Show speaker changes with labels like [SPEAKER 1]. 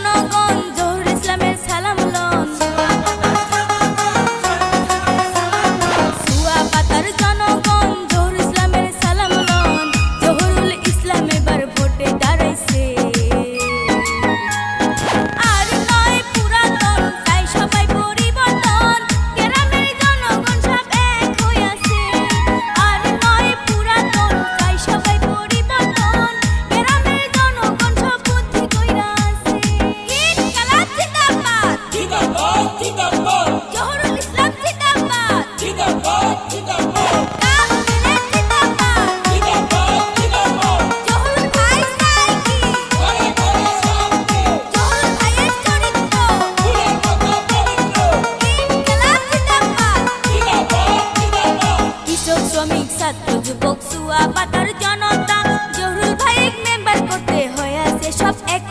[SPEAKER 1] no con যুবক সুয়া পাতার জনতা জহুরুল ভাই মেম্বার করতে হয়েছে সব এক